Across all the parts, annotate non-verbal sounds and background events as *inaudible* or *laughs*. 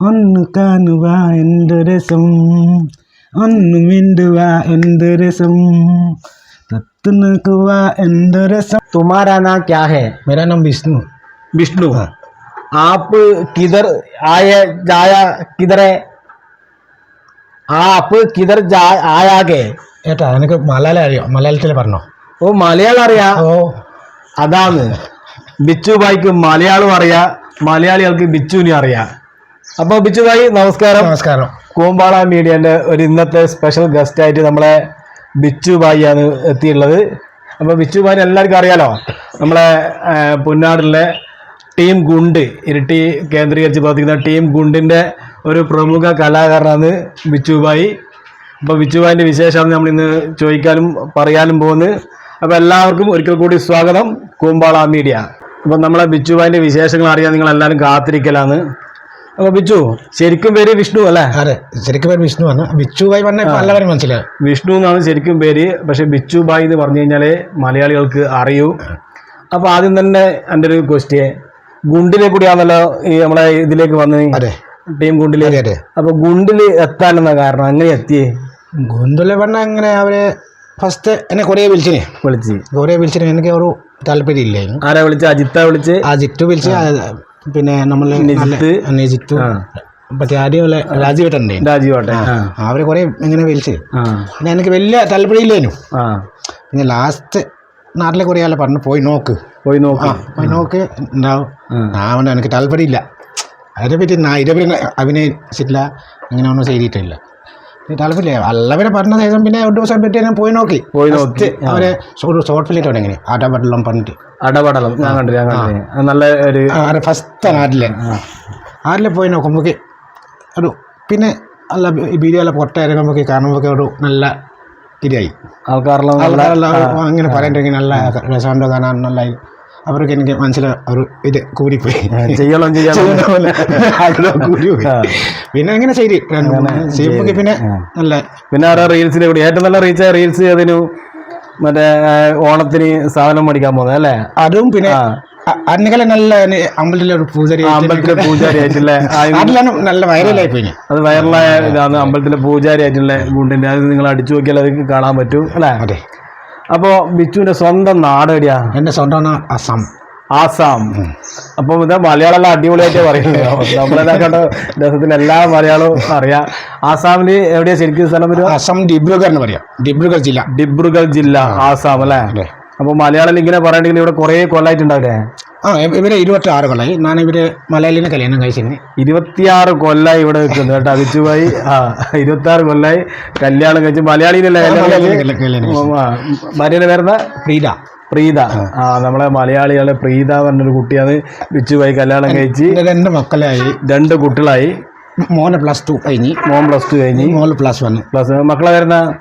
ഒന്ന് കാണുക എന്ത് രസം ഒന്ന് മിണ്ടുക എന്ത് രസം തത്തു നിൽക്കുക എന്ത് രസം തുമാരാ നാ ക്യാ ഹേ मेरा नाम विष्णु विष्णु आप किधर आए जाया किधर है आप किधर जा आया के ഏട്ടാ എനിക്ക് മലയാളം അറിയാം മലയാളത്തിൽ പറഞ്ഞോ ഓ മലയാളം അറിയാ ഓ അതാണ് ബിച്ചു ഭായിക്ക് മലയാളം അറിയാ മലയാളികൾക്ക് ബിച്ചുവിനെ അറിയാം അപ്പൊ ബിച്ചു ഭായി നമസ്കാരം. നമസ്കാരം. കൂമ്പാള മീഡിയന്റെ ഒരു ഇന്നത്തെ സ്പെഷ്യൽ ഗസ്റ്റ് ആയിട്ട് നമ്മളെ ബിച്ചു ആണ് എത്തിയുള്ളത് അപ്പൊ ബിച്ചു ഭായി എല്ലാവർക്കും അറിയാലോ നമ്മളെ പുന്നാടിലെ ടീം ഗുണ്ട് ഇരട്ടി കേന്ദ്രീകരിച്ച് പ്രവർത്തിക്കുന്ന ടീം ഗുണ്ടിന്റെ ഒരു പ്രമുഖ കലാകാരനാണ് ബിച്ചു അപ്പൊ അപ്പോൾ ബിച്ചു ഭായിന്റെ വിശേഷമാണ് നമ്മൾ ഇന്ന് ചോദിക്കാനും പറയാനും പോകുന്നത്. അപ്പൊ എല്ലാവർക്കും ഒരിക്കൽ കൂടി സ്വാഗതം കൂമ്പാള മീഡിയ. അപ്പോൾ നമ്മളെ ബിച്ചു ഭായിന്റെ വിശേഷങ്ങൾ അറിയാൻ നിങ്ങൾ എല്ലാവരും കാത്തിരിക്കലാണ്. അപ്പോൾ ബിച്ചു ശരിക്കും പേര് വിഷ്ണു അല്ലേ? അതെ ശരിക്കും പേര് വിഷ്ണു ആണ്. ബിച്ചു ഭായി പറഞ്ഞ എല്ലാവരും മനസ്സിലായി? വിഷ്ണു എന്നാണ് ശരിക്കും പേര്. പക്ഷെ ബിച്ചു ബായ് എന്ന് പറഞ്ഞു കഴിഞ്ഞാൽ മലയാളികൾക്ക് അറിയൂ. അപ്പൊ ആദ്യം തന്നെ എന്റെ ഒരു ക്വസ്റ്റ്യൻ ഗുണ്ടിലെ കൂടിയാണല്ലോ ഈ നമ്മളെ ഇതിലേക്ക് വന്ന് അതെ. ടീം ഗുണ്ടിലെ. അപ്പൊ ഗുണ്ടിൽ എത്താനെന്ന കാരണം അങ്ങനെ എത്തിയേ? ഗുണ്ടിലെ പറഞ്ഞ അങ്ങനെ അവർ ഫസ്റ്റ് എന്നെ കുറേ വിളിച്ചിനെ. വിളിച്ച്. കുറേ വിളിച്ചിന് എനിക്ക് ഒരു താല്പര്യം ഇല്ലായിരുന്നു ആരാ വിളിച്ച? അജിത്ത വിളിച്ച്? അജിത്ത് ജിത്തു വിളിച്ച് പിന്നെ നമ്മൾ നിജിത്ത്. നിജിത്തു. മറ്റേ ആദ്യം രാജീവേട്ടന്റെ. രാജീവട്ടെ ആ അവരെ കുറേ ഇങ്ങനെ വിളിച്ച്. പിന്നെ എനിക്ക് വലിയ താല്പര്യമില്ലേനു പിന്നെ ലാസ്റ്റ് നാട്ടിലെ കുറേ ആളെ പറഞ്ഞു പോയി നോക്ക്. പോയി നോക്ക്. പോയി നോക്ക്. ഉണ്ടാവും. ഞാൻ എനിക്ക് താല്പര്യമില്ല അതിനെ പറ്റി ഇതുവരെ അഭിനയിച്ചിട്ടില്ല. അങ്ങനെ ഒന്നും ചെയ്തിട്ടില്ല. താല്പര്യമില്ല. അല്ലവരെ പറഞ്ഞ ശേഷം പിന്നെ ഒരു ദിവസം പറ്റി ഞാൻ പോയി നോക്കി. പോയി നോക്കി. അവരെ ഒരു ഷോർട്ട് ഫിലിം ആട്ടാ ആടപെടലം പറഞ്ഞിട്ട്. അടപടലം. ഞാൻ കണ്ടു ഞാൻ കണ്ടു നല്ല ഒരു ഫസ്റ്റ് നാട്ടിലെ നാട്ടിലെ പോയി നോക്കുമ്പോൾ ഒരു പിന്നെ അല്ല ബിരിയാണി എല്ലാം പൊട്ടായിരിക്കുമ്പോൾ കാണുമ്പോൾ ഒരു നല്ല ഇതായി ആൾക്കാരെല്ലാം നല്ല ആൾക്കാരെല്ലാം അങ്ങനെ പറയണ്ടെങ്കിൽ നല്ല രസമുണ്ടോ കാണാൻ നല്ല അവർക്ക് എനിക്ക് മനസ്സിലായി ഒരു ഇത് കൂടിപ്പോയി. ചെയ്യണം ചെയ്യണം. *laughs* ആഗ്രഹം കൂടിപ്പോയി. ആ. പിന്നെ അങ്ങനെ ശരി. ചെയ്യുമ്പോൾ പിന്നെ നല്ല പിന്നെ ആരാ റീൽസിനെ കൂടി? ഏറ്റവും നല്ല റീച്ച് റീൽസ് അതിനു മറ്റേ ഓണത്തിന് സാധനം മേടിക്കാൻ പോകുന്നത് അല്ലേ? അതും പിന്നെ അന്നകല നല്ല അമ്പലത്തിലെ ഒരു പൂജാരി അമ്പലത്തിലെ പൂജാരി ആയിട്ടില്ലേ? ആ, ഇത് അതിലാണ് നല്ല വൈറലായി പോയി അത് വൈറലായ ഇതാണ് അമ്പലത്തിലെ പൂജാരി ആയിട്ടുള്ള ഗുണ്ടിന്റെ അത് നിങ്ങൾ അടിച്ചു നോക്കിയാൽ അത് കാണാൻ പറ്റും അല്ലേ? അതെ. അപ്പോ ബിച്ചുവിന്റെ സ്വന്തം നാട് എവിടെയാ? എന്റെ സ്വന്തം അസം. ആസാം. അപ്പൊ ഇത് മലയാളം അടിപൊളിയായിട്ട് പറയുന്നത്. നമ്മളെല്ലാം കണ്ട ദിവസത്തിൽ എല്ലാ മലയാളവും അറിയാം. ആസാമിൽ എവിടെയാ ശരിക്കും സ്ഥലം വരും ആസാം ഡിബ്രുഗർ എന്ന് പറയാം. ഡിബ്രുഗർ ജില്ല. ഡിബ്രുഗർ ജില്ല ആസാം അല്ലേ? അപ്പൊ മലയാളം ഇങ്ങനെ പറയണെങ്കിൽ ഇവിടെ കുറെ കൊല്ലായിട്ടുണ്ടാവില്ലേ ആ ഇവരെ ഇരുപത്തി ആറ് കൊല്ലായി. ഞാൻ ഇവർ മലയാളിനെ കല്യാണം കഴിച്ചിരുന്നു ഇരുപത്തിയാറ് കൊല്ലായി ഇവിടെ നിൽക്കുന്നു കേട്ടോ. അതിച്ചുപോയി ആ ഇരുപത്തി ആറ് കൊല്ലായി കല്യാണം കഴിച്ച് മലയാളിയിലല്ലേ കല്യാണം ഭാര്യയുടെ പേരെന്താ? പ്രീത. പ്രീത. ആ. നമ്മളെ മലയാളികളെ പ്രീത പറഞ്ഞൊരു കുട്ടിയാണ്. ബിച്ചുമായി കല്യാണം കഴിച്ച് രണ്ട് മക്കളായി. രണ്ട് കുട്ടികളായി. മോനെ പ്ലസ് ടു കഴിഞ്ഞ്. മോൻ പ്ലസ് ടു കഴിഞ്ഞ്. മോൾ പ്ലസ് വൺ പ്ലസ് മക്കളെ വരുന്ന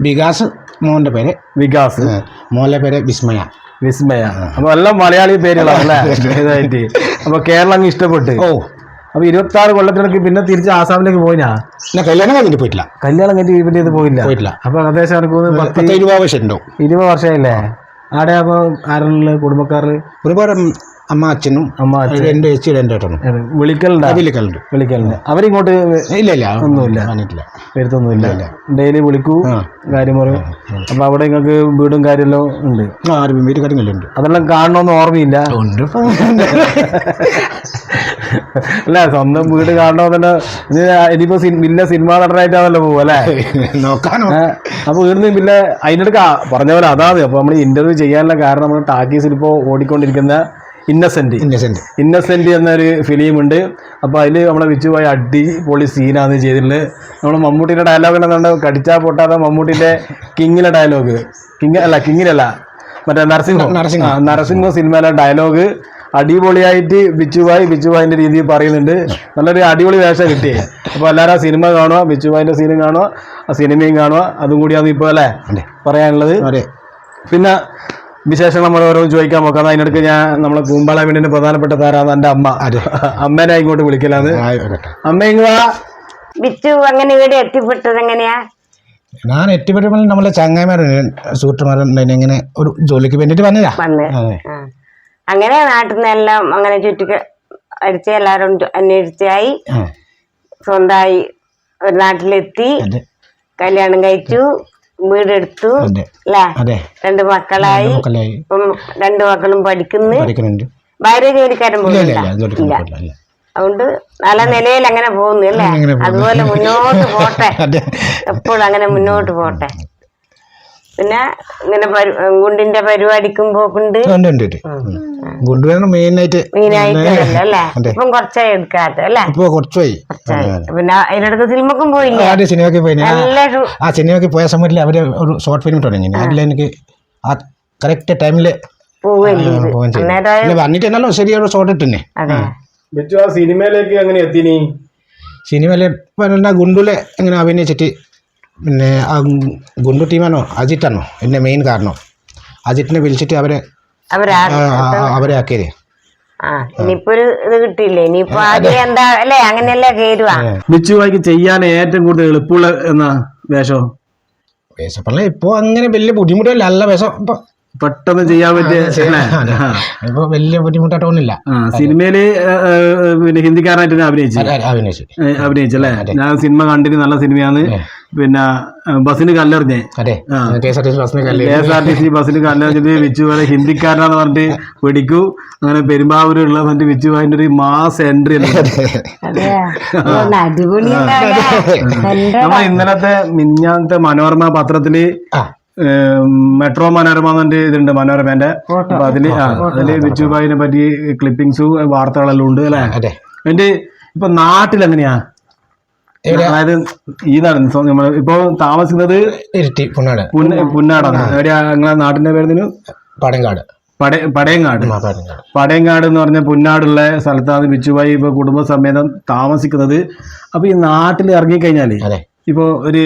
വികാസ് മോന്റെ പേര്. വികാസ്. മോലെ പേര് വിസ്മയ. വിസ്മയ. അപ്പൊ എല്ലാം മലയാളി പേരുകളാണ് അല്ലേ ഇതായിട്ട്. അപ്പൊ കേരളം അങ്ങ് ഇഷ്ടപ്പെട്ട്. ഓ. അപ്പൊ ഇരുപത്തി ആറ് കൊല്ലത്തിനൊക്കെ പിന്നെ തിരിച്ച് ആസാമിലേക്ക് പോയിനാ? ഞാൻ കല്യാണം കഴിഞ്ഞിട്ട് പോയിട്ടില്ല. കല്യാണം കഴിഞ്ഞ് ഇവിടെ ഇത് പോയില്ല. പോയിട്ടില്ല. അപ്പൊ ഏകദേശം എനിക്ക് ഇരുപത് വർഷം ഇരുപത് വർഷമായില്ലേ? ആടെ അപ്പോൾ ആരുള്ള കുടുംബക്കാർ ഒരുപാട് അമ്മ അച്ഛനും അമ്മ അച്ഛൻ എന്റെ ചേച്ചി എന്റെ ഏട്ടനും വിളിക്കലുണ്ടാ. വിളിക്കലുണ്ട്. വിളിക്കലുണ്ട്. അവരിങ്ങോട്ട് ഇല്ല ഇല്ല ഒന്നുമില്ല. വന്നിട്ടില്ല. വരുത്തൊന്നുമില്ല. ഡെയിലി വിളിക്കൂ കാര്യം പറയും. അപ്പൊ അവിടെ നിങ്ങൾക്ക് വീടും കാര്യമെല്ലാം ഉണ്ട്. ആ ആരും വീട്ടിൽ കാര്യങ്ങളുണ്ട് അതെല്ലാം കാണണമെന്ന് ഓർമ്മയില്ല. ഉണ്ട്. അല്ല സ്വന്തം വീട് കാണണമെന്നെ തന്നെ ഇനിയിപ്പോ പിന്നെ സിനിമാ നടനായിട്ടാണല്ലോ പോവും അല്ലേ? നോക്കാനോ. അപ്പൊ വീടിന് പിന്നെ അതിനിടക്ക് പറഞ്ഞ പോലെ അതാണ് അപ്പൊ നമ്മൾ ഇന്റർവ്യൂ ചെയ്യാനുള്ള കാരണം നമ്മൾ ടാക്കീസിൽ ഇപ്പോ ഓടിക്കൊണ്ടിരിക്കുന്ന ഇന്നസെന്റ് ഇന്നസെന്റ് ഇന്നസെന്റ് എന്നൊരു ഫിലിം ഉണ്ട് അപ്പൊ അതിൽ നമ്മളെ വിച്ചുപോയി അടിപൊളി സീനാണ് ചെയ്തിട്ടുള്ളത്. നമ്മൾ മമ്മൂട്ടിയുടെ ഡയലോഗ് എന്താണ് കടിച്ചാ പൊട്ടാതെ മമ്മൂട്ടിന്റെ കിങ്ങിലെ ഡയലോഗ് കിങ് അല്ല കിങ്ങിലല്ല. മറ്റേ നരസിംഹ. നരസിംഹ. നരസിംഹ സിനിമയിലെ ഡയലോഗ് അടിപൊളിയായിട്ട് ബിച്ചുബായി ബിച്ചുബായിന്റെ രീതിയിൽ പറയുന്നുണ്ട്. നല്ലൊരു അടിപൊളി വേഷം കിട്ടി. അപ്പോൾ എല്ലാവരും ആ സിനിമ കാണുക. ബിച്ചുബായിന്റെ സീനും കാണുക. ആ സിനിമയും കാണുക. അതും കൂടിയാണ് ഇപ്പോൾ അല്ലേ? പറയാനുള്ളത്. പിന്നെ വിശേഷം നമ്മൾ ഓരോ ചോദിക്കാൻ നോക്കാം. അതിനിടയ്ക്ക് ഞാൻ നമ്മളെ കൂമ്പാള വീടിന്റെ പ്രധാനപ്പെട്ട താരാണ് എന്റെ അമ്മ. അതെ. അമ്മേനെ ഇങ്ങോട്ട് വിളിക്കലാന്ന് അമ്മ ബിച്ചു അങ്ങനെ ഇവിടെ എത്തിപ്പെട്ടത് എങ്ങനെയാ? ഞാൻ എത്തിപ്പെട്ടപ്പോൾ നമ്മളെ ചങ്ങായിമാരുണ്ട് സുഹൃത്തുമാരുണ്ട് ഇങ്ങനെ ഒരു ജോലിക്ക് വേണ്ടിട്ട് വന്നതാ. വന്ന്. അതെ. ആ. അങ്ങനെ നാട്ടിൽ നിന്നെല്ലാം അങ്ങനെ ചുറ്റി അടിച്ച് എല്ലാവരും ചു- അന്വേഷിച്ചായി സ്വന്തമായി ഒരു നാട്ടിലെത്തി. അതെ. കല്യാണം കഴിച്ചു. വീടെടുത്തു. അല്ലേ രണ്ട് മക്കളായി. ഇപ്പം രണ്ട് മക്കളും പഠിക്കുന്നു. ഭാര്യ ജോലിക്കാരൻ പോകുന്നില്ല അതുകൊണ്ട് നല്ല നിലയിൽ അങ്ങനെ പോകുന്നു അല്ലേ? അതുപോലെ മുന്നോട്ട് പോട്ടെ. എപ്പോഴും അങ്ങനെ മുന്നോട്ട് പോട്ടെ. പിന്നെ ഇങ്ങനെ ഗുണ്ടിന്റെ പരിപാടിക്കും പോക്കുണ്ട്. ഗുണ്ട് മെയിനായിട്ട്. അല്ലേ? ഇപ്പം കുറച്ചായി എടുക്കാത്ത അല്ലേ? ഇപ്പോൾ കുറച്ചായി. പിന്നെ അതിനടുത്ത് സിനിമക്കും പോയില്ലേ? ആ സിനിമയ്ക്ക് പോയി. ആ സിനിമയ്ക്ക് പോയ സമയത്ത് അവർ ഒരു ഷോർട്ട് ഫിലിം തുടങ്ങി. അതിൽ എനിക്ക് ആ കറക്റ്റ് ടൈമിൽ വന്നിട്ട് എന്നല്ലോ ശരിയൊരു ഷോർട്ട് ഇട്ടുന്നെ സിനിമയിലേക്ക് എങ്ങനെ എത്തിനി? സിനിമയിലെ ഗുണ്ടുലെ എങ്ങനെ അഭിനയിച്ചിട്ട് പിന്നെ ആ ഗുണ്ടു ടീമാണോ? അജിത്താണോ? എന്റെ മെയിൻ കാരണം. അജിത്തിനെ വിളിച്ചിട്ട് അവരെ അവരാ ആക്കിയത്. മിച്ചുവായിക്ക് ചെയ്യാൻ ഏറ്റവും കൂടുതൽ എളുപ്പമുള്ള എന്നാ വേഷം? വേഷപ്പള്ള ഇപ്പൊ അങ്ങനെ വലിയ ബുദ്ധിമുട്ടല്ല അല്ല വേഷം. പെട്ടെന്ന് ചെയ്യാൻ പറ്റിയ വലിയ സിനിമയിൽ പിന്നെ ഹിന്ദിക്കാരനായിട്ട് അഭിനയിച്ചു? അഭിനയിച്ചു. അഭിനയിച്ചല്ലേ ഞാൻ സിനിമ കണ്ടിട്ട് നല്ല സിനിമയാണ്. പിന്നെ ബസ്സിന് കല്ലെറിഞ്ഞേ. K S R T C ബസ്സിന് കല്ലെറിഞ്ഞിട്ട് വിച്ചു പോലെ ഹിന്ദിക്കാരനാന്ന് പറഞ്ഞിട്ട് പിടിക്കൂ. അങ്ങനെ പെരുമ്പാവൂരുള്ള പറഞ്ഞിട്ട് വിച്ചു പോയതിന്റെ ഒരു മാസ് എൻട്രി നമ്മൾ ഇന്നലത്തെ മിഞ്ഞാന്നത്തെ മനോരമ പത്രത്തിൽ മെട്രോ മനോരമ ഇതുണ്ട് മനോരമേന്റെ അപ്പൊ അതിൽ ആ അതിൽ ബിച്ചുബായിനെ പറ്റി ക്ലിപ്പിംഗ്സും വാർത്തകളെല്ലാം ഉണ്ട് അല്ലെ? എന്റെ ഇപ്പൊ നാട്ടിൽ എങ്ങനെയാ അതായത് ഈ നാട് നമ്മൾ നമ്മൾ ഇപ്പൊ താമസിക്കുന്നത് ഇരുട്ടി പുന്നാട് പുന്ന പുന്നാടാണ്. എവിടെയാ? നിങ്ങളെ നാട്ടിന്റെ പേര് പടയങ്കാട്. പട പടയങ്ങാട് പടയങ്ങാട് എന്ന് പറഞ്ഞ പുന്നാടുള്ള സ്ഥലത്താണ് ബിച്ചുബായി ഇപ്പൊ കുടുംബസമേതം താമസിക്കുന്നത്. അപ്പൊ ഈ നാട്ടിൽ ഇറങ്ങിക്കഴിഞ്ഞാൽ ഇപ്പൊ ഒരു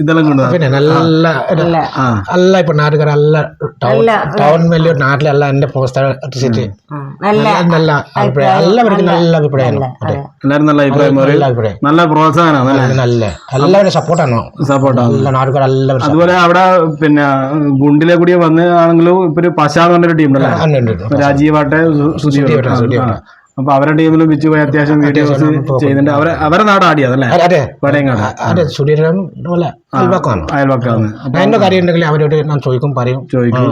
ഇതെല്ലാം കൊണ്ട് പിന്നെ നല്ല അല്ല ഇപ്പൊ നാട്ടുകാർ അല്ല ടൗൺ ടൗൺ വലിയ നാട്ടിലല്ല എന്റെ അടിച്ചിട്ട് നല്ല അഭിപ്രായം. എല്ലാവർക്കും നല്ല അഭിപ്രായം നല്ല അഭിപ്രായം. നല്ല പ്രോത്സാഹനമാണ് നല്ല എല്ലാവരും സപ്പോർട്ടാണോ. സപ്പോർട്ടാണ്. നാട്ടുകാർ എല്ലാവരും അതുപോലെ അവിടെ പിന്നെ ഗുണ്ടിലെ കൂടി വന്ന് ആണെങ്കിലും ഇപ്പൊ ഒരു പശ എന്ന് പറഞ്ഞൊരു ടീം ഉണ്ടല്ലോ രാജീവാട്ടെ ഉണ്ട്, അപ്പൊ അവരുടെ ടീമിലും ബിച്ചു പോയി അത്യാവശ്യം വീഡിയോസ് ചെയ്യുന്നുണ്ട്. അവരെ അവരെ നാട് ആടിയതല്ലേ അതെ, പോലെ എന്റെ കാര്യം ഉണ്ടെങ്കിൽ അവരോട് ഞാൻ ചോദിക്കും പറയും. ചോദിക്കും.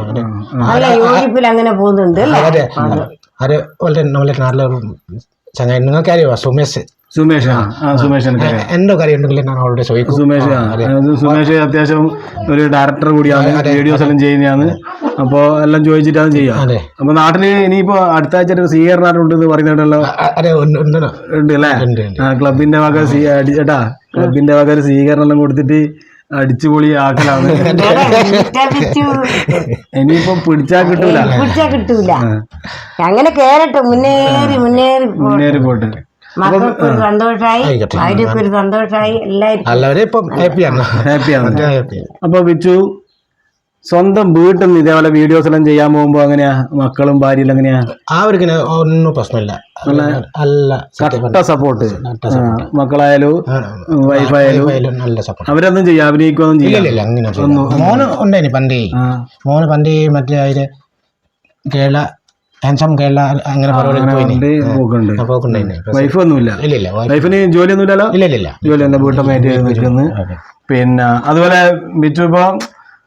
അങ്ങനെ പോകുന്നുണ്ട് അല്ലേ? അതെ. അത്. വളരെ നമ്മളെ നാട്ടിലെ ഒരു ചങ്ങായി. നിങ്ങൾക്ക് അറിയോ സുമേഷ്. സുമേഷ് ആ ആ, സുമേഷ് എനിക്കറിയാം എന്തോ കാര്യം ഉണ്ടെങ്കിൽ ഞാൻ ചോദിക്കും. സുമേഷ് അത്യാവശ്യം ഒരു ഡയറക്ടർ കൂടിയാണ്. വീഡിയോസ് എല്ലാം ചെയ്യുന്നതാണ്. അപ്പോ എല്ലാം ചോദിച്ചിട്ടാണ് ചെയ്യാ. അതെ. അപ്പൊ നാട്ടിൽ ഇനിയിപ്പോ അടുത്ത ആഴ്ച ഒരു സ്വീകരണമുണ്ട് എന്ന് പറയുന്നുണ്ടല്ലോ? അതെ ഉണ്ട് അല്ലേ? ക്ലബിന്റെ വക ചേട്ടാ ക്ലബിന്റെ വക ഒരു സ്വീകരണം എല്ലാം കൊടുത്തിട്ട് അടിച്ചുപൊളി ആക്കലാണ്. *laughs* ഇനിയിപ്പോ പിടിച്ചാ കിട്ടൂല. പിടിച്ചാ കിട്ടൂല. അങ്ങനെ കേറട്ടെ മുന്നേറി മുന്നേറി. മുന്നേറി പോട്ട്. മക്കൾക്ക് ഒരു സന്തോഷായി. ആയിക്കോട്ടെ. ഭാര്യക്ക് ഒരു സന്തോഷായി. എല്ലാവർക്കും എല്ലാവരും ഇപ്പം ഹാപ്പിയാണ്. ഹാപ്പിയാണ്. ഹാപ്പി അപ്പൊ വിച്ചു സ്വന്തം വീട്ടിൽ നിന്ന് ഇതേപോലെ വീഡിയോസ് എല്ലാം ചെയ്യാൻ പോകുമ്പോ അങ്ങനെയാ? മക്കളും ഭാര്യയും എങ്ങനെയാ അവർക്ക് ഒന്നും പ്രശ്നമില്ല. നല്ല കട്ട സപ്പോർട്ട് മക്കളായാലും വൈഫായാലും അവരൊന്നും ചെയ്യാം അഭിനയിക്കൊന്നും ഇല്ല ചെയ്യാം? ഇല്ല അങ്ങനെ ചെയ്യില്ല. മോന് ഉണ്ടായിന് പണ്ടേ. മോന് പണ്ടേ മറ്റേ അതിൽ കേരള ഹാൻസം കേരള അങ്ങനെ വൈഫ് ഒന്നുമില്ല. വൈഫിന് ഇല്ല ഇല്ല. ജോലി വീട്ടമ്മയായിട്ട് നിൽക്കുന്നു? പിന്നെ അതുപോലെ ബിറ്റു ഇപ്പൊ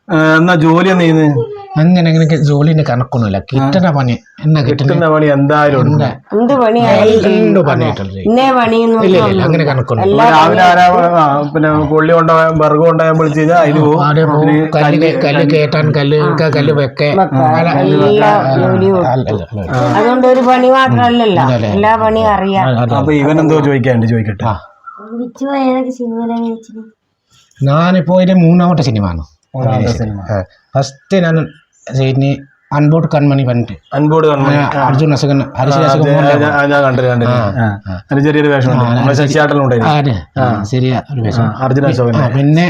എന്നാ ജോലി ചെയ്യുന്നത് അങ്ങനെ അങ്ങനെ ജോലിന്റെ കണക്കൊന്നുമില്ല. കിട്ടണ പണി എന്നാ കിട്ടുന്ന? പണി എന്തായാലും ഉണ്ട്. എന്ത്? പണിയായി? എന്തോ പണിയായിട്ടുണ്ട് ഇന്നേ പണിയൊന്നും ഇല്ല ഇല്ല ഇല്ല അങ്ങനെ കണക്കൊന്നും ഇപ്പൊ രാവിലെ ആരാ ആ, പിന്നെ കൊള്ളി കൊണ്ടുപോയാൽ ബർഗ് കൊണ്ടുപോയാൽ വിളിച്ചു കഴിഞ്ഞാൽ അതിന് പോകും. ആടെ പോകും. കല്ല് കല്ല് കേട്ടാൻ കല്ല് കല്ല് വെക്കേ എല്ലാ ജോലിയും അല്ല, അല്ല, അല്ല. അതുകൊണ്ട് ഒരു പണി മാത്രല്ലല്ലോ എല്ലാ പണിയും അറിയാം. അപ്പൊ ഇവൻ എന്തോ ചോദിക്കാണ്ട് ചോദിക്കട്ടെ. ഞാനിപ്പോ ഇത് മൂന്നാമത്തെ സിനിമയാണ്. ഫസ്റ്റ് ഞാൻ ചെയ്യുന്ന അൺബോർഡ് കൺമണി പറഞ്ഞിട്ട്. അൺബോർഡ് കൺമണി. അർജുൻ അസുഖൻ ഞാൻ ചെറിയൊരു ശരിയാ ഒരു വേഷം അശോകൻ പിന്നെ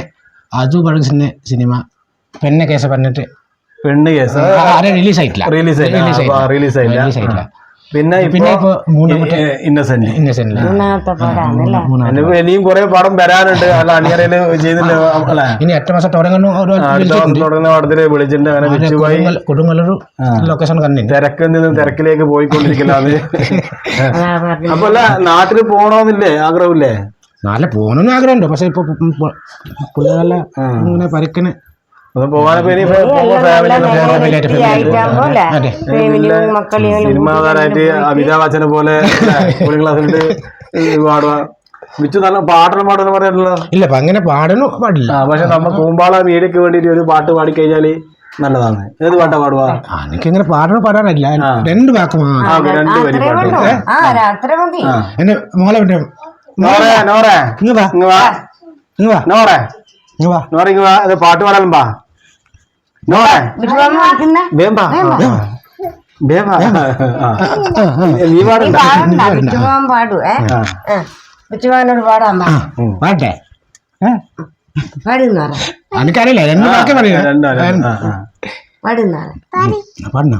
അജു പറഞ്ഞ സിനിമ പെണ്ണ കേസ് പറഞ്ഞിട്ട്. പെണ്ണ് കേസ്. റിലീസ് ആയിട്ടില്ല റിലീസ് ആയിട്ടില്ല റിലീസ് ആയിട്ടില്ല പിന്നെ പിന്നെ ഇപ്പൊ ഇന്നസെന്റ് ഇന്നസെന്റ് ഇനിയും കുറെ പടം വരാനുണ്ട്. അല്ല അണിയറയിൽ ചെയ്യുന്നില്ല അല്ലെ? ഇനി എട്ട് മാസം തുടങ്ങുന്നു ഒരു അടുത്ത മാസം തുടങ്ങുന്ന പടത്തിൽ വിളിച്ചിട്ടുണ്ട്. അങ്ങനെ വിച്ചുപോയി കൊടുങ്ങല്ലൊരു ലൊക്കേഷൻ കണ്ടിട്ട് തിരക്കിൽ നിന്ന് തിരക്കിലേക്ക് പോയിക്കൊണ്ടിരിക്കലാണ്. *laughs* അത്. അപ്പൊ അല്ല നാട്ടിൽ പോണോന്നില്ലേ ആഗ്രഹമില്ലേ? നാളെ പോകണമെന്ന് ആഗ്രഹമുണ്ട്. പക്ഷെ ഇപ്പൊ പിള്ളേരെല്ലാം ഇങ്ങനെ പരക്കന് ഒന്ന് പോകാനപ്പോ ഇനി ഫാമിലി അതെ. ഫാമിലിയും മക്കളെയും സിനിമാ താരായിട്ട് അമിതാഭ് ബച്ചനെ പോലെ കൂളിംഗ് ക്ലാസ്സിലിട്ട് പാടുക. മിച്ചു നല്ല പാട്ടണം പാടണം പറയാനുള്ള ഇല്ല അങ്ങനെ പാടണോ? പാടില്ല. ആ പക്ഷെ നമ്മ കൂമ്പാള മീഡിയക്ക് വേണ്ടിട്ട് ഒരു പാട്ട് പാടിക്കഴിഞ്ഞാൽ നല്ലതാണ്. ഏത് പാട്ടാ പാടുവാ എനിക്ക് ഇങ്ങനെ പാടണോ പാടാനല്ല. രണ്ട് വാക്ക് രണ്ട് വരി പാട്ട്. എന്റെ മോളെ വിട്ടേ. നോറേ നോറേ. ഇങ്ങ് വാ. ഇങ്ങ് വാ. ഇങ്ങ് വാ. നോറേ. ഇങ്ങ് വാ. നോറ ഇങ്ങ് വാ. അത് പാട്ട് പാടാനും പാ. നീ പാടണ്ട? പാടണ്ട വിട്ടുപോകാൻ പാടൂ ഏ? ആ. വിട്ടുപോകാനോട് പാടാൻ പാട്ടെ ഏ? പാടുന്ന പറ. എനിക്കറിയില്ല രണ്ട് വാക്കേ പറയാ രണ്ടാലും ആ, ആ. പാടുന്ന പറ. പാടണോ?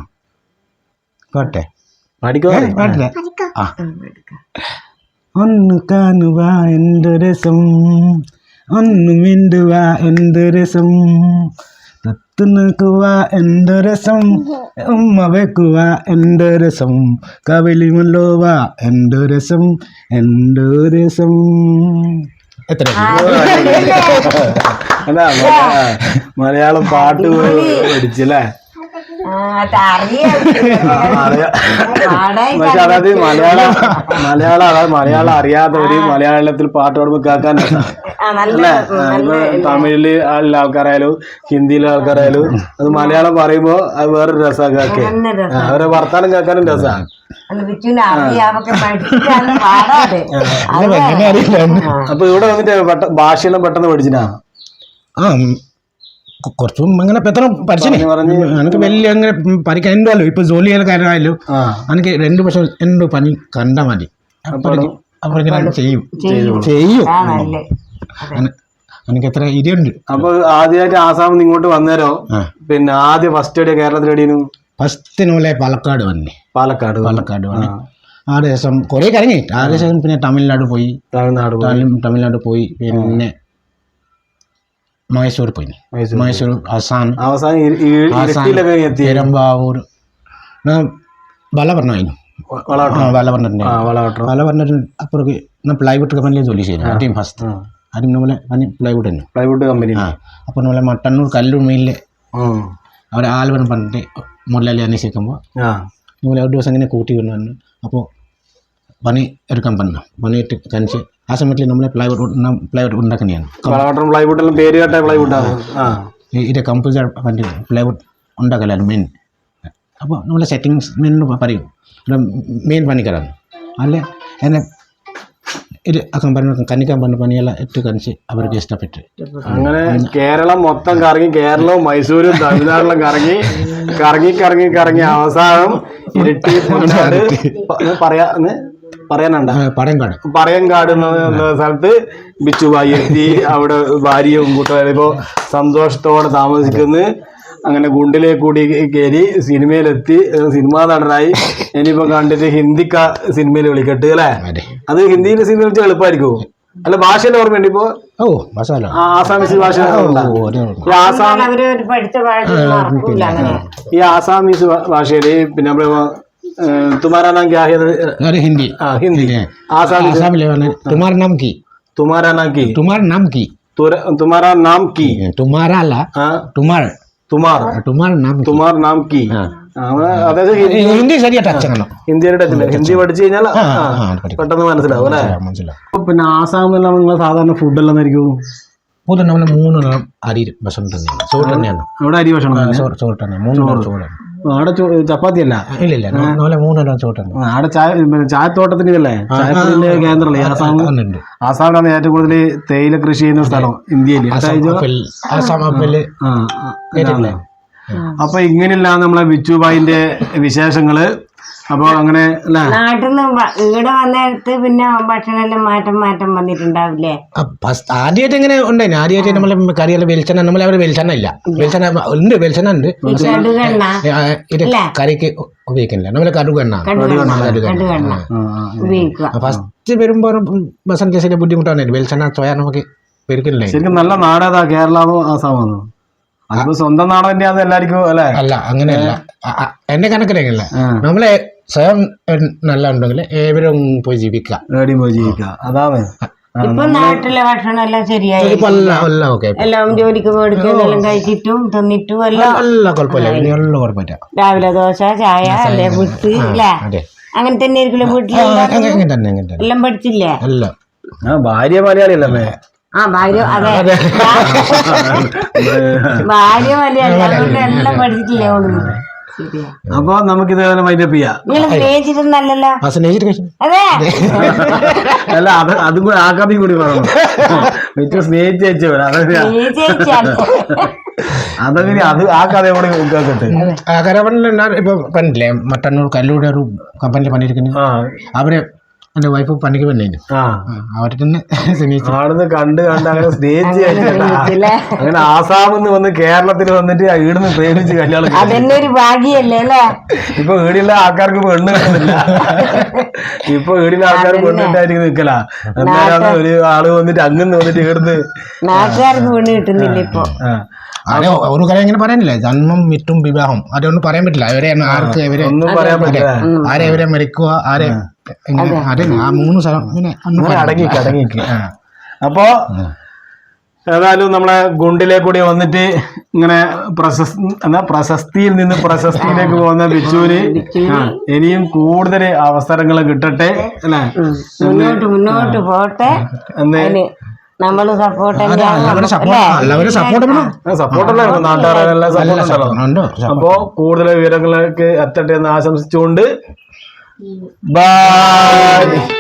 പാട്ടെ പാടിക്കോ? പാട്ടില്ല ആ. ഒന്ന് കാണുക എന്ത് രസം. ഒന്ന് മിണ്ടുക എന്ത് രസം. തത്തു നിൽക്കുക എന്ത് രസം. ഉമ്മ വെക്കുക എന്ത് രസം. കവിളി മുല്ലോവ എന്ത് രസം. എന്ത് രസം. എത്ര? മലയാളം പാട്ട് പഠിച്ചല്ലേ പക്ഷെ അതായത് മലയാളം മലയാളം അതായത് മലയാളം അറിയാത്തവര് മലയാളത്തിൽ പാട്ട് പാടുമ്പോ കേൾക്കാൻ അല്ലേ? തമിഴിൽ ഉള്ള ആൾക്കാരായാലും ഹിന്ദിയിലെ ആൾക്കാരായാലും അത് മലയാളം പറയുമ്പോ അത് വേറൊരു രസമാണ് കേൾക്കേ അവരെ വർത്താനം കേൾക്കാനും രസമാണ് *laughs* അപ്പൊ ഇവിടെ വന്നിട്ട് ഭാഷയെല്ലാം പെട്ടെന്ന് പഠിച്ചിനാ? കുറച്ചും അങ്ങനെ എത്ര പഠിച്ചേ പറഞ്ഞ് എനിക്ക് വലിയ അങ്ങനെ പഠിക്കാൻ എന്തല്ലോ ഇപ്പൊ ജോലി ചെയ്യുന്ന കാര്യമായാലും എനിക്ക് രണ്ട് വർഷം എന്തോ പണി കണ്ടാൽ മതി. അപ്പോഴേക്ക് ചെയ്യും. ചെയ്യും. എനിക്ക് എത്ര ഇരിയുണ്ട് അപ്പൊ ആദ്യമായിട്ട് ആസാമിൽ ഇങ്ങോട്ട് വന്നേരോ? പിന്നെ ആദ്യം ഫസ്റ്റ് എവിടെയാ കേരളത്തിൽ എവിടെയും ഫസ്റ്റ് നോലെ പാലക്കാട് വന്നേ. പാലക്കാട് പാലക്കാട് വന്നേ. ആ. ദിവസം കുറേ കരങ്ങി ആ ദിവസം പിന്നെ തമിഴ്നാട് പോയി. തമിഴ്നാട് തമിഴ്നാട് പോയി. പിന്നെ മൈസൂർ പോയി. മൈസൂർ ആസാം അവസാനം വല പറഞ്ഞു വല പറഞ്ഞിട്ടുണ്ട് വല പറഞ്ഞിട്ട് അപ്പുറക്ക് ഞാൻ പ്ലൈവുഡ് കമ്പനിയിൽ ജോലി ചെയ്യുന്നു. ആദ്യം ഫസ്റ്റ് ആദ്യം നമ്മളെ പണി പ്ലൈവുഡ് തന്നെ. Plywood company. ആ അപ്പോൾ നമ്മളെ മട്ടന്നൂർ കല്ലൂർ അവർ ആൽബം പറഞ്ഞിട്ട് മുല്ലി അന്വേഷിക്കുമ്പോൾ ആ. നമ്മൾ ഒരു ദിവസം ഇങ്ങനെ കൂട്ടി കൊണ്ടുവന്നു അപ്പോൾ പണി എടുക്കാൻ പറഞ്ഞു പണിയിട്ട് കണിച്ച് ആ സമയത്തിൽ നമ്മളെ പ്ലൈവുഡ് പ്ലൈവുഡ് ഉണ്ടാക്കുന്നതാണ്. വളവട്ടം പ്ലൈവുഡ് എല്ലാം പേര് കേട്ട പ്ലൈവുഡ് ആ. ഇത് കമ്പ്യൂട്ടർ പ്ലൈവുഡ് ഉണ്ടാക്കലാണ് മെയിൻ അപ്പോൾ നമ്മളെ സെറ്റിങ്സ് മെയിൻ പറയും. മെയിൻ പണിക്കാരാണ്. അല്ലെ? എന്നെ ഇത് അക്കം പറഞ്ഞ കണിക്കാൻ പറഞ്ഞ പണിയെല്ലാം ഇട്ട് കണിച്ച് അവർക്ക് ഇഷ്ടപ്പെട്ട്. അങ്ങനെ കേരളം മൊത്തം കറങ്ങി കേരളവും മൈസൂരും തമിഴ്നാട്ടിലും കറങ്ങി കറങ്ങി കറങ്ങി കറങ്ങി അവസാനം ഇരിട്ടി *laughs* പൊന്നാട് പറയാനുണ്ട? ആ, പടം പറയങ്കാട് എന്ന സ്ഥലത്ത് ബിച്ചുബായി എത്തി അവിടെ ഭാര്യയും കൂട്ടുകാരും ഇപ്പോ സന്തോഷത്തോടെ താമസിക്കുന്നു. അങ്ങനെ ഗുണ്ടിലെ കൂടി കയറി സിനിമയിലെത്തി. സിനിമാ നടനായി. ഇനിയിപ്പോ കണ്ടിട്ട് ഹിന്ദിക്ക സിനിമയിൽ വിളിക്കട്ടെ അല്ലേ? അത്. ഹിന്ദിയിലെ സിനിമ വിളിച്ചാൽ എളുപ്പമായിരിക്കും. അല്ല ഭാഷയുടെ ഓർമ്മയുണ്ട് ഇപ്പോ? ഓ മസാല ആ, ആസാമീസ് ഭാഷ ഈ ആസാം ആസാമീസ് ഭാഷയിൽ പിന്നെ നമ്മൾ തുമാരാ നാം ക്യാ ഹെ എന്ന് अरे हिंदी ആ ഹിന്ദി ആസാമീസ് आसाम लेवल है तुम्हारा नाम की തുമാരാ നാം കി तुम्हारा नाम की തുര- തുമാരാ നാം കി तुम्हारा ला ആ तुम्हारा തുമാർ तुम्हारा नाम की തുമാർ നാം കി हाँ ആ, അതായത് ഹിന്ദി हिंदी सरिया टच करना ഹിന്ദിയുടെ ടച്ചില്ല ഹിന്ദി പഠിച്ചു കഴിഞ്ഞാൽ हाँ ആ, हाँ പഠിക്കും. പെട്ടെന്ന് മനസ്സിലാവും അല്ലേ മനസ്സിലാവും അപ്പൊ പിന്നെ ആസാമെല്ലാം നിങ്ങൾ സാധാരണ ഫുഡ് എല്ലാം ആയിരിക്കും മൂന്ന് നേരം അരി ഭക്ഷണം തന്നെയാണ് ചോറ് തന്നെയാണ്? അവിടെ അരി ഭക്ഷണം? ചോറ് ചോറ് തന്നെ. മൂന്നെണ്ണം ചോറാണ് അവിടെ ചപ്പാത്തി അല്ല? ഇല്ല ഇല്ല. നമ്മളെ ചോറ് തന്നെ. ആ, അവിടെ ചായ ചായത്തോട്ടത്തിന് ഇതല്ലേ? ചായപ്പൊടിന്റെ കേന്ദ്രമല്ലേ? ആസാം ആസാമിലാണ് ഏറ്റവും കൂടുതൽ തേയില കൃഷി ചെയ്യുന്ന സ്ഥലം ഇന്ത്യയിൽ ആസാം ആപ്പിൾ. അപ്പൊ ഇങ്ങനെയുള്ള നമ്മളെ വിച്ചുബായിന്റെ വിശേഷങ്ങൾ അപ്പൊ അങ്ങനെ നിന്ന് ഇവിടെ വന്നിടത്ത് പിന്നെ ഭക്ഷണം എല്ലാം മാറ്റം മാറ്റം വന്നിട്ടുണ്ടാവില്ലേ? ആദ്യമായിട്ട് എങ്ങനെ ഉണ്ടായിരുന്നു ആദ്യമായിട്ട് നമ്മളെ കറിയെല്ലാം വെളിച്ചെണ്ണ നമ്മളെ അവിടെ വെളിച്ചെണ്ണ ഇല്ല. വെളിച്ചെണ്ണ ഉണ്ട് വെളിച്ചെണ്ണ ഉണ്ട് ഇത് കറിക്ക് ഉപയോഗിക്കുന്നില്ല. നമ്മളെ കടുകെണ്ണ. കടുകെണ്ണ. ഫസ്റ്റ് വരുമ്പോ ബസൻ കേസിന്റെ ബുദ്ധിമുട്ടാണ് വെളിച്ചെണ്ണ ചോയ നമുക്ക് പെരുക്കില്ലേ? ശരിക്കും നല്ല നാടേതാ കേരളാണോ ആസാമാണോ സ്വന്തം നാട് തന്നെയാന്ന് എല്ലാവർക്കും അല്ലേ? അല്ല അങ്ങനെയല്ല. എന്റെ കണക്കിലല്ല നമ്മളെ സ്വയം എ- നല്ല ഉണ്ടെങ്കിൽ ഏവരും പോയി ജീവിക്കാം എവിടെയും പോയി ജീവിക്കുക. അതാണ്. ഇപ്പൊ നാട്ടിലെ ഭക്ഷണം എല്ലാം ശരിയായി എല്ലാം ജോലിക്ക് മേടിക്കുന്നതെല്ലാം കഴിച്ചിട്ടും തിന്നിട്ടും രാവിലെ ദോശ ചായ അല്ലെ അല്ലേ അങ്ങനെ തന്നെ വീട്ടിൽ എല്ലാം പഠിച്ചില്ലേ? ഭാര്യ മലയാളിയല്ലേ ആ ഭാര്യ അതെ. ഭാര്യ മലയാളി. അതുകൊണ്ട് എല്ലാം പഠിച്ചിട്ടില്ലേ ഓടുന്നു അപ്പൊ നമുക്ക് ഇതേപോലെ മൈൻഡപ്പ് ചെയ്യാം. ആ *laughs* അല്ല അത് അതും കൂടെ ആക്കാതെയും കൂടി പറഞ്ഞു *laughs* മിറ്റ സ്നേഹിച്ച് വെച്ചു *laughs* അതങ്ങനെ അത് ആ കഥ കൂടെ കേൾക്കട്ടെ ആ കരവണിൽ ഇപ്പൊ പറഞ്ഞില്ലേ മട്ടന്നൂർ കല്ലൂടെ ഒരു കമ്പനിയിൽ പണിയിരിക്കുന്നു ആ. അവരെ എന്റെ വൈഫ് പണിക്ക് പെണ്ണു ആ. അവരെ തന്നെ *laughs* സ്നേഹിച്ചു. ആടുന്ന് കണ്ട് കണ്ട് അങ്ങനെ സ്നേഹിച്ച്? അങ്ങനെ ആസാമിന്ന് വന്ന് കേരളത്തിൽ വന്നിട്ട് ഈടുന്ന് പ്രേമിച്ച് കല്യാണം കഴിച്ചു. അതന്നെ ഒരു ഭാഗ്യല്ലേ അല്ലേ? ഇപ്പൊ ഈടിയുള്ള ആൾക്കാർക്ക് പെണ്ണ് കിട്ടുന്നില്ല. ഇപ്പൊ ഈടിയുള്ള ആൾക്കാർ പെണ്ണിട്ടായിരിക്കും നിക്കല. എന്നാലാണ് ഒരു ആൾ വന്നിട്ട് അങ്ങന്ന് വന്നിട്ട് ഈടുന്ന് നാട്ടുകാർക്ക് പെണ്ണ് കിട്ടുന്നില്ല ഇപ്പൊ. അതെ ഒരു കാര്യം ഇങ്ങനെ പറയാനില്ല? ജന്മം മിറ്റും വിവാഹം. അതൊന്നും പറയാൻ പറ്റില്ല. അവരെ ആർക്ക് അവരെ ഒന്നും പറയാൻ പറ്റില്ല. ആരെ അവരെ മരിക്കുക ആരെ മൂന്ന് സ്ഥലം ഇങ്ങനെ ഒന്നും അങ്ങനെ പറയാൻ അടങ്ങിക്ക് അടങ്ങിക്ക് ആ. അപ്പോ ഏതായാലും നമ്മളെ ഗുണ്ടിലെ കൂടി വന്നിട്ട് ഇങ്ങനെ പ്രശസ്തി എന്നാ പ്രശസ്തിയിൽ നിന്ന് പ്രശസ്തിയിലേക്ക് പോകുന്ന ബിച്ചൂര് ഇനിയും കൂടുതൽ അവസരങ്ങൾ കിട്ടട്ടെ അല്ലേ? മുന്നോട്ട് മുന്നോട്ട് പോട്ടെ. എന്ന് അതിന് നമ്മൾ സപ്പോർട്ട് സപ്പോർട്ടല്ലേ നാട്ടുകാരെല്ലാം സപ്പോർട്ട് അപ്പോ കൂടുതൽ വിവരങ്ങളിലേക്ക് എത്തട്ടെ എന്ന് ആശംസിച്ചുകൊണ്ട് Bye.